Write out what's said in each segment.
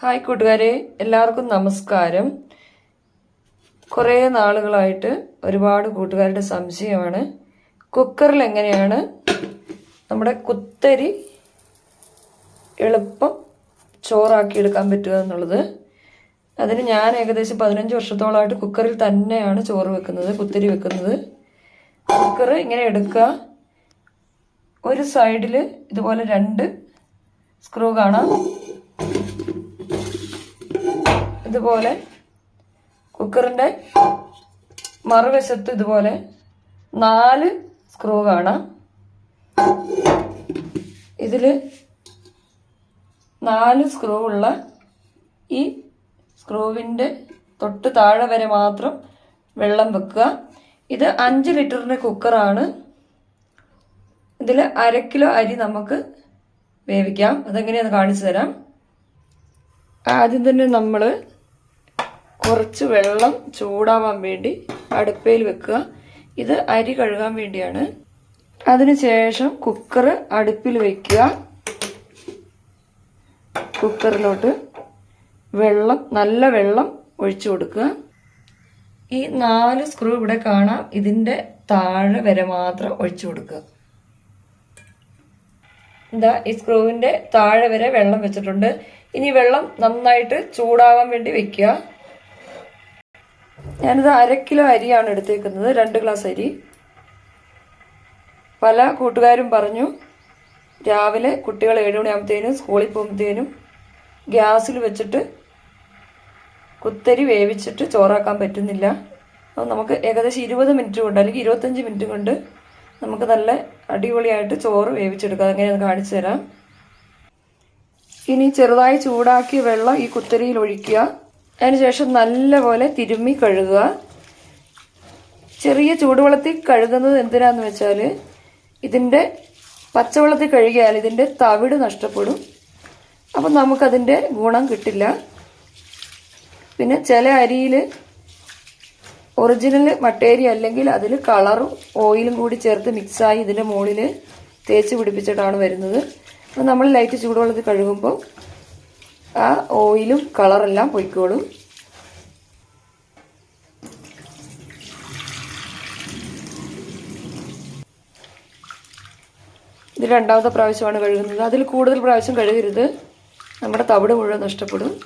Hi കൂട്ടുകാരെ എല്ലാവർക്കും നമസ്കാരം. കുറേ നാളുകളായിട്ട് ഒരുപാട് കൂട്ടുകാരുടെ സംശയമാണ്. കുക്കറിൽ എങ്ങനെയാണ് നമ്മുടെ കുത്തരി എളുപ്പം ചോറാക്കി എടുക്കാൻ പറ്റുക എന്നുള്ളത്. അതിന് ഞാൻ ഏകദേശം പതിനഞ്ച് വർഷത്തോളമായിട്ട് കുക്കറിൽ തന്നെയാണ് ചോറ് വെക്കുന്നത് കുത്തരി വെക്കുന്നത്. കുക്കർ ഇങ്ങനെ എടുക്കുക. ഒരു സൈഡിൽ ഇതുപോലെ രണ്ട് സ്ക്രൂ കാണാം. ഇതുപോലെ കുക്കറിന്റെ മറുവശത്ത് ഇതുപോലെ നാല് സ്ക്രൂ കാണാം. ഇതിൽ നാല് സ്ക്രൂ ഉള്ള ഈ സ്ക്രൂവിന്റെ തൊട്ട് താഴെ വരെ മാത്രം വെള്ളം വെക്കുക. ഇത് അഞ്ച് ലിറ്ററിന്റെ കുക്കറാണ്. ഇതിൽ അര കിലോ അരി നമുക്ക് വേവിക്കാം. അതെങ്ങനെയാണെന്ന് കാണിച്ചു തരാം. ആദ്യം തന്നെ നമ്മൾ കുറച്ച് വെള്ളം ചൂടാവാൻ വേണ്ടി അടുപ്പയിൽ വെക്കുക. ഇത് അരി കഴുകാൻ വേണ്ടിയാണ്. അതിനുശേഷം കുക്കർ അടുപ്പിൽ വെക്കുക. കുക്കറിലോട്ട് വെള്ളം നല്ല വെള്ളം ഒഴിച്ചു കൊടുക്കുക. ഈ നാല് സ്ക്രൂ ഇവിടെ കാണാം. ഇതിന്റെ താഴെ വരെ മാത്രം ഒഴിച്ചു കൊടുക്കുക. എന്താ ഈ സ്ക്രൂവിന്റെ താഴെ വരെ വെള്ളം വെച്ചിട്ടുണ്ട്. ഇനി വെള്ളം നന്നായിട്ട് ചൂടാവാൻ വേണ്ടി വെക്കുക. ഞാനിത് അര കിലോ അരിയാണ് എടുത്തേക്കുന്നത് രണ്ട് ഗ്ലാസ് അരി. പല കൂട്ടുകാരും പറഞ്ഞു രാവിലെ കുട്ടികൾ ഏഴ് മണിയാകുമ്പോഴത്തേനും സ്കൂളിൽ പോകുമ്പോഴത്തേനും ഗ്യാസിൽ വെച്ചിട്ട് കുത്തരി വേവിച്ചിട്ട് ചോറാക്കാൻ പറ്റുന്നില്ല. അത് നമുക്ക് ഏകദേശം ഇരുപത് മിനിറ്റ് കൊണ്ട് അല്ലെങ്കിൽ ഇരുപത്തഞ്ച് മിനിറ്റ് കൊണ്ട് നമുക്ക് നല്ല അടിപൊളിയായിട്ട് ചോറ് വേവിച്ചെടുക്കാം. എങ്ങനെയാണെന്ന് കാണിച്ചു തരാം. ഇനി ചെറുതായി ചൂടാക്കിയ വെള്ളം ഈ കുത്തരിയിൽ ഒഴിക്കുക. അതിനുശേഷം നല്ലപോലെ തിരുമ്മി കഴുകുക. ചെറിയ ചൂടുവെള്ളത്തിൽ കഴുകുന്നത് എന്തിനാന്ന് വെച്ചാൽ ഇതിന്റെ പച്ചവെള്ളത്തിൽ കഴുകിയാൽ ഇതിന്റെ തവിട് നഷ്ടപ്പെടും. അപ്പം നമുക്കതിന്റെ ഗുണം കിട്ടില്ല. പിന്നെ ചില അരിയിൽ ഒറിജിനൽ മട്ടേരി അല്ലെങ്കിൽ അതിൽ കളറും ഓയിലും കൂടി ചേർത്ത് മിക്സായി ഇതിന്റെ മുകളിൽ തേച്ച് പിടിപ്പിച്ചിട്ടാണ് വരുന്നത്. നമ്മൾ ലൈറ്റ് ചൂടുവെള്ളത്തിൽ കഴുകുമ്പോൾ ആ ഓയിലും കളറെല്ലാം പൊയ്ക്കോളും. ഇത് രണ്ടാമത്തെ പ്രാവശ്യമാണ് കഴുകുന്നത്. അതിൽ കൂടുതൽ പ്രാവശ്യം കഴുകരുത്. നമ്മുടെ തവിട് മുഴുവൻ നഷ്ടപ്പെടും.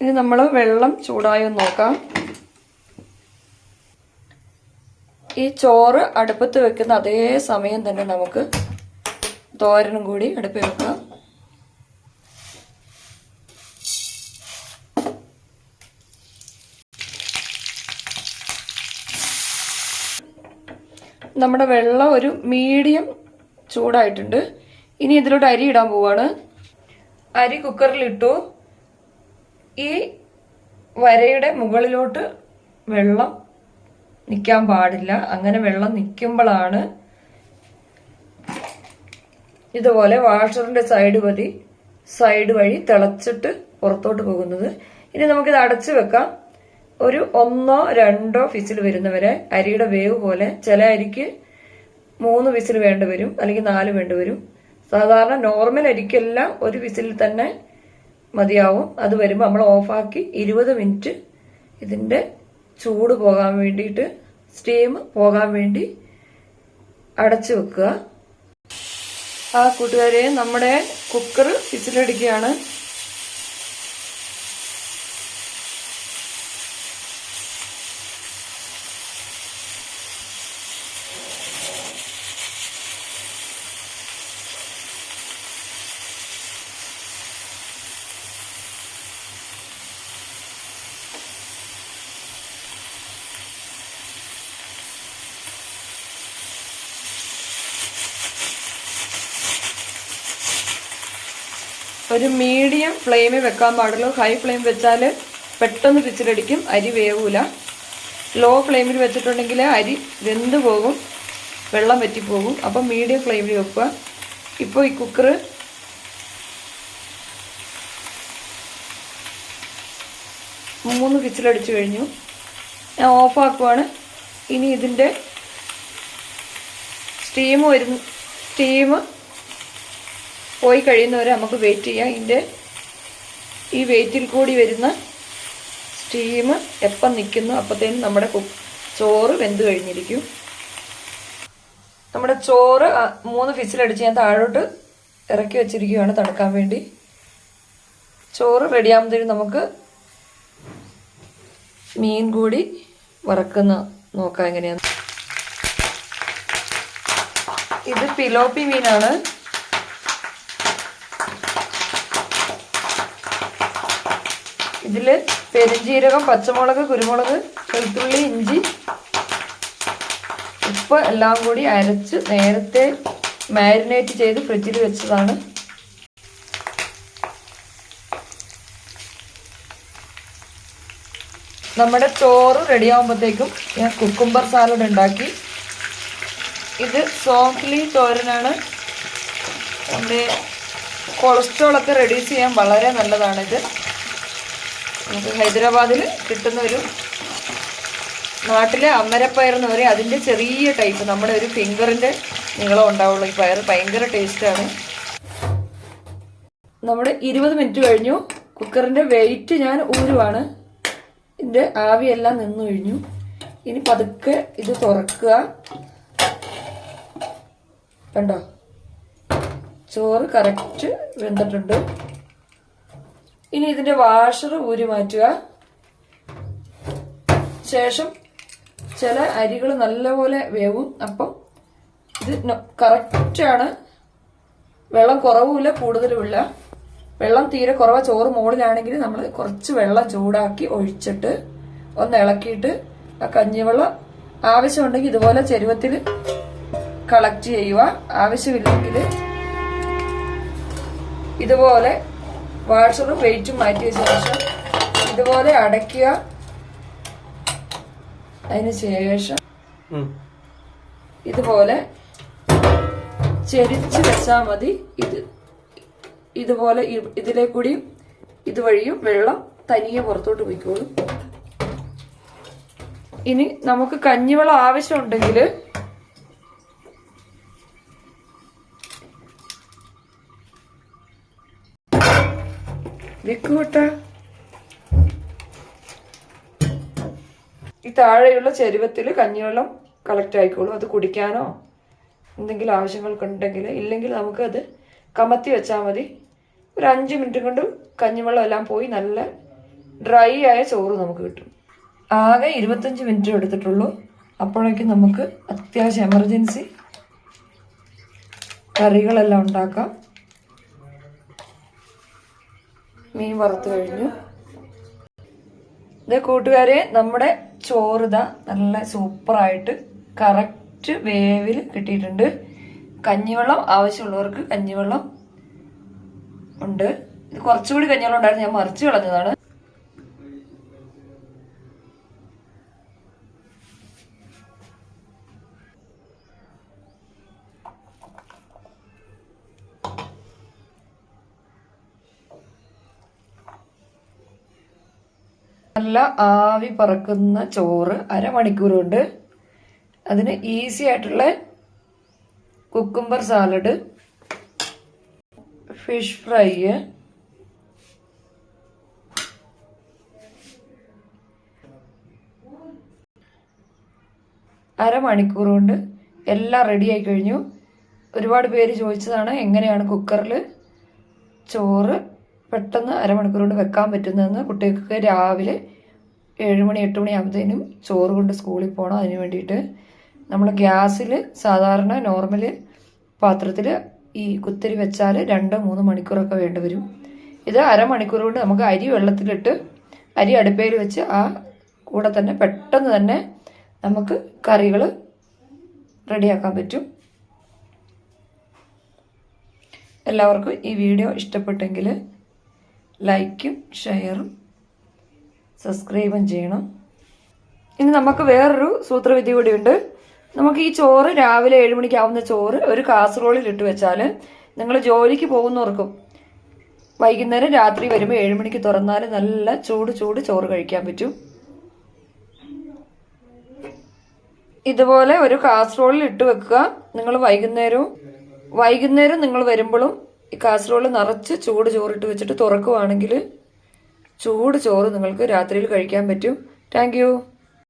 ഇനി നമ്മൾ വെള്ളം ചൂടായോ നോക്കാം. ഈ ചോറ് അടുപ്പത്ത് വെക്കുന്ന അതേ സമയം തന്നെ നമുക്ക് തോരനും കൂടി അടുപ്പിൽ വെക്കാം. നമ്മുടെ വെള്ളം ഒരു മീഡിയം ചൂടായിട്ടുണ്ട്. ഇനി ഇതിലോട്ട് അരി ഇടാൻ പോവാണ്. അരി കുക്കറിലിട്ടു. ഈ വരയുടെ മുകളിലോട്ട് വെള്ളം നിൽക്കാൻ പാടില്ല. അങ്ങനെ വെള്ളം നിൽക്കുമ്പോഴാണ് ഇതുപോലെ വാഷറിന്റെ സൈഡ് വഴി സൈഡ് വഴി തിളച്ചിട്ട് പുറത്തോട്ട് പോകുന്നത്. ഇനി നമുക്കിത് അടച്ചു വെക്കാം. ഒരു ഒന്നോ രണ്ടോ ഫിസിൽ വരുന്നവരെ അരിയുടെ വേവ് പോലെ ചില അരിക്ക് മൂന്ന് വിസിൽ വേണ്ടി വരും അല്ലെങ്കിൽ നാല് വേണ്ടി വരും. സാധാരണ നോർമൽ അരിക്കെല്ലാം ഒരു വിസിൽ തന്നെ മതിയാവും. അത് വരുമ്പോൾ നമ്മൾ ഓഫാക്കി ഇരുപത് മിനിറ്റ് ഇതിന്റെ ചൂട് പോകാൻ വേണ്ടിയിട്ട് സ്റ്റീം പോകാൻ വേണ്ടി അടച്ചു വെക്കുക. ആ കൂട്ടുകാരെ നമ്മുടെ കുക്കർ വിസിലടിക്കുകയാണ്. ഒരു മീഡിയം ഫ്ലെയിമിൽ വെക്കാൻ പാടുള്ളൂ. ഹൈ ഫ്ലെയിം വെച്ചാൽ പെട്ടെന്ന് പിച്ചിലടിക്കും അരി വേവൂല. ലോ ഫ്ലെയിമിൽ വെച്ചിട്ടുണ്ടെങ്കിൽ അരി വെന്ത് പോകും. വെള്ളം വറ്റിപ്പോകും. അപ്പം മീഡിയം ഫ്ലെയിമിൽ വെക്കുക. ഇപ്പോൾ ഈ കുക്കർ മൂന്ന് വിസിലടിച്ചു കഴിഞ്ഞു. ഞാൻ ഓഫാക്കുവാണ്. ഇനി ഇതിന്റെ സ്റ്റീം വരുന്ന സ്റ്റീം പോയി കഴിയുന്നവരെ നമുക്ക് വെയിറ്റ് ചെയ്യാം. ഇതിന്റെ ഈ വെയിറ്റിൽ കൂടി വരുന്ന സ്റ്റീം എപ്പം നിൽക്കുന്നു അപ്പോഴത്തേനും നമ്മുടെ ചോറ് വെന്ത് കഴിഞ്ഞിരിക്കും. നമ്മുടെ ചോറ് മൂന്ന് ഫിസിലടിച്ച് ഞാൻ താഴോട്ട് ഇറക്കി വെച്ചിരിക്കുകയാണ് തണുക്കാൻ വേണ്ടി. ചോറ് റെഡിയാകുമ്പോഴത്തേനും നമുക്ക് മീൻ കൂടി വറക്കുന്ന നോക്കാം എങ്ങനെയാണ് ഇത് പിലോപ്പി മീനാണ്. ഇതിൽ പെരുംജീരകം പച്ചമുളക് കുരുമുളക് വെളുത്തുള്ളി ഇഞ്ചി ഉപ്പ് എല്ലാം കൂടി അരച്ച് നേരത്തെ മാരിനേറ്റ് ചെയ്ത് ഫ്രിഡ്ജിൽ വെച്ചതാണ്. നമ്മുടെ ചോറ് റെഡിയാകുമ്പോഴത്തേക്കും ഞാൻ കുക്കുംബർ സാലഡ് ഉണ്ടാക്കി. ഇത് സോഫ്റ്റ്ലി തോരനാണ്. നമ്മുടെ കൊളസ്ട്രോളൊക്കെ റെഡ്യൂസ് ചെയ്യാൻ വളരെ നല്ലതാണിത്. നമുക്ക് ഹൈദരാബാദിൽ കിട്ടുന്ന ഒരു നാട്ടിലെ അമരപ്പയർ എന്ന് പറയും. അതിന്റെ ചെറിയ ടൈപ്പ് നമ്മുടെ ഒരു ഫിംഗറിന്റെ നീളം ഉണ്ടാവുള്ള. ഈ പയർ ഭയങ്കര ടേസ്റ്റാണ് നമ്മൾ ഇരുപത് മിനിറ്റ് കഴിഞ്ഞു. കുക്കറിന്റെ വെയിറ്റ് ഞാൻ ഊരുവാണ്. ഇതിന്റെ ആവിയെല്ലാം നിന്നു കഴിഞ്ഞു ഇനി പതുക്കെ ഇത് തുറക്കുക. കണ്ടോ? ചോറ് കറക്റ്റ് വെന്തിട്ടുണ്ട്. ഇനി ഇതിന്റെ വാഷർ ഊരി മാറ്റുക. ശേഷം ചില അരികൾ നല്ലപോലെ വേവും. അപ്പം ഇത് കറക്റ്റാണ് വെള്ളം കുറവുമില്ല കൂടുതലുമില്ല. വെള്ളം തീരെ കുറവാ. ചോറ് മുകളിലാണെങ്കിൽ നമ്മൾ കുറച്ച് വെള്ളം ചൂടാക്കി ഒഴിച്ചിട്ട് ഒന്ന് ഇളക്കിയിട്ട് ആ കഞ്ഞിവെള്ളം ആവശ്യമുണ്ടെങ്കിൽ ഇതുപോലെ ചെരുവത്തിൽ കളക്ട് ചെയ്യുക. ആവശ്യമില്ലെങ്കിൽ ഇതുപോലെ വാഷറും വെയിറ്റും മാറ്റിയ ശേഷം ഇതുപോലെ അടയ്ക്കുക. അതിന് ശേഷം ഇതുപോലെ ചെരിച്ച് വെച്ചാൽ മതി. ഇത് ഇതുപോലെ ഇതിലെ കൂടിയും ഇതുവഴിയും വെള്ളം തനിയെ പുറത്തോട്ട് പോയിക്കോളും. ഇനി നമുക്ക് കഞ്ഞിവെള്ളം ആവശ്യമുണ്ടെങ്കിൽ വെക്കൂട്ട ഈ താഴെയുള്ള ചെരുവത്തിൽ കഞ്ഞിവെള്ളം കളക്ട് ആയിക്കോളും. അത് കുടിക്കാനോ എന്തെങ്കിലും ആവശ്യങ്ങൾക്കുണ്ടെങ്കിൽ ഇല്ലെങ്കിൽ നമുക്കത് കമത്തി വെച്ചാൽ മതി. ഒരു അഞ്ച് മിനിറ്റ് കൊണ്ട് കഞ്ഞിവെള്ളം എല്ലാം പോയി നല്ല ഡ്രൈ ആയ ചോറ് നമുക്ക് കിട്ടും. ആകെ ഇരുപത്തഞ്ച് മിനിറ്റ് എടുത്തിട്ടുള്ളൂ. അപ്പോഴേക്കും നമുക്ക് അത്യാവശ്യം എമർജൻസി കറികളെല്ലാം ഉണ്ടാക്കാം. മീൻ വറുത്ത് കഴിഞ്ഞു. ഇത് കൂട്ടുകാരെ നമ്മുടെ ചോറിത നല്ല സൂപ്പറായിട്ട് കറക്റ്റ് വേവിൽ കിട്ടിയിട്ടുണ്ട്. കഞ്ഞിവെള്ളം ആവശ്യമുള്ളവർക്ക് കഞ്ഞിവെള്ളം ഉണ്ട്. ഇത് കുറച്ചുകൂടി കഞ്ഞിവെള്ളം ഉണ്ടായിരുന്നു. ഞാൻ മറിച്ച് കളഞ്ഞതാണ്. നല്ല ആവി പറക്കുന്ന ചോറ് അരമണിക്കൂർ കൊണ്ട് അതിന് ഈസി ആയിട്ടുള്ള കുക്കുംബർ സാലഡ് ഫിഷ് ഫ്രൈ അരമണിക്കൂർ കൊണ്ട് എല്ലാം റെഡി ആയി കഴിഞ്ഞു. ഒരുപാട് പേര് ചോദിച്ചതാണ് എങ്ങനെയാണ് കുക്കറിൽ ചോറ് പെട്ടെന്ന് അരമണിക്കൂർ കൊണ്ട് വെക്കാൻ പറ്റുന്നതെന്ന് കുട്ടികൾക്ക് രാവിലെ ഏഴ് മണി എട്ട് മണി ആകുമ്പോഴത്തേനും ചോറ് കൊണ്ട് സ്കൂളിൽ പോകണം അതിന് വേണ്ടിയിട്ട് നമ്മൾ ഗ്യാസിൽ സാധാരണ നോർമൽ പാത്രത്തിൽ ഈ കുത്തിരി വെച്ചാൽ രണ്ട് മൂന്ന് മണിക്കൂറൊക്കെ വേണ്ടി വരും. ഇത് അരമണിക്കൂർ കൊണ്ട് നമുക്ക് അരി വെള്ളത്തിലിട്ട് അരി അടുപ്പയിൽ വെച്ച് ആ കൂടെ തന്നെ പെട്ടെന്ന് തന്നെ നമുക്ക് കറികൾ റെഡിയാക്കാൻ പറ്റും. എല്ലാവർക്കും ഈ വീഡിയോ ഇഷ്ടപ്പെട്ടെങ്കിൽ ലൈക്കും ഷെയറും സബ്സ്ക്രൈബും ചെയ്യണം. ഇനി നമുക്ക് വേറൊരു സൂത്രവിധി ഉണ്ട് നമുക്ക് ഈ ചോറ് രാവിലെ ഏഴ് മണിക്കാവുന്ന ചോറ് ഒരു കാസറോളിൽ ഇട്ട് വെച്ചാൽ നിങ്ങൾ ജോലിക്ക് പോകുന്നവർക്കും വൈകുന്നേരം രാത്രി വരുമ്പോൾ ഏഴ് മണിക്ക് തുറന്നാൽ നല്ല ചൂട് ചൂട് ചോറ് കഴിക്കാൻ പറ്റും. ഇതുപോലെ ഒരു കാസറോളിൽ ഇട്ട് വെക്കുക. നിങ്ങൾ വൈകുന്നേരവും വൈകുന്നേരം നിങ്ങൾ വരുമ്പോഴും ഈ കാസറോൾ നിറച്ച് ചൂട് ചോറിട്ട് വെച്ചിട്ട് തുറക്കുവാണെങ്കിൽ ചൂട് ചോറ് നിങ്ങൾക്ക് രാത്രിയിൽ കഴിക്കാൻ പറ്റും. താങ്ക്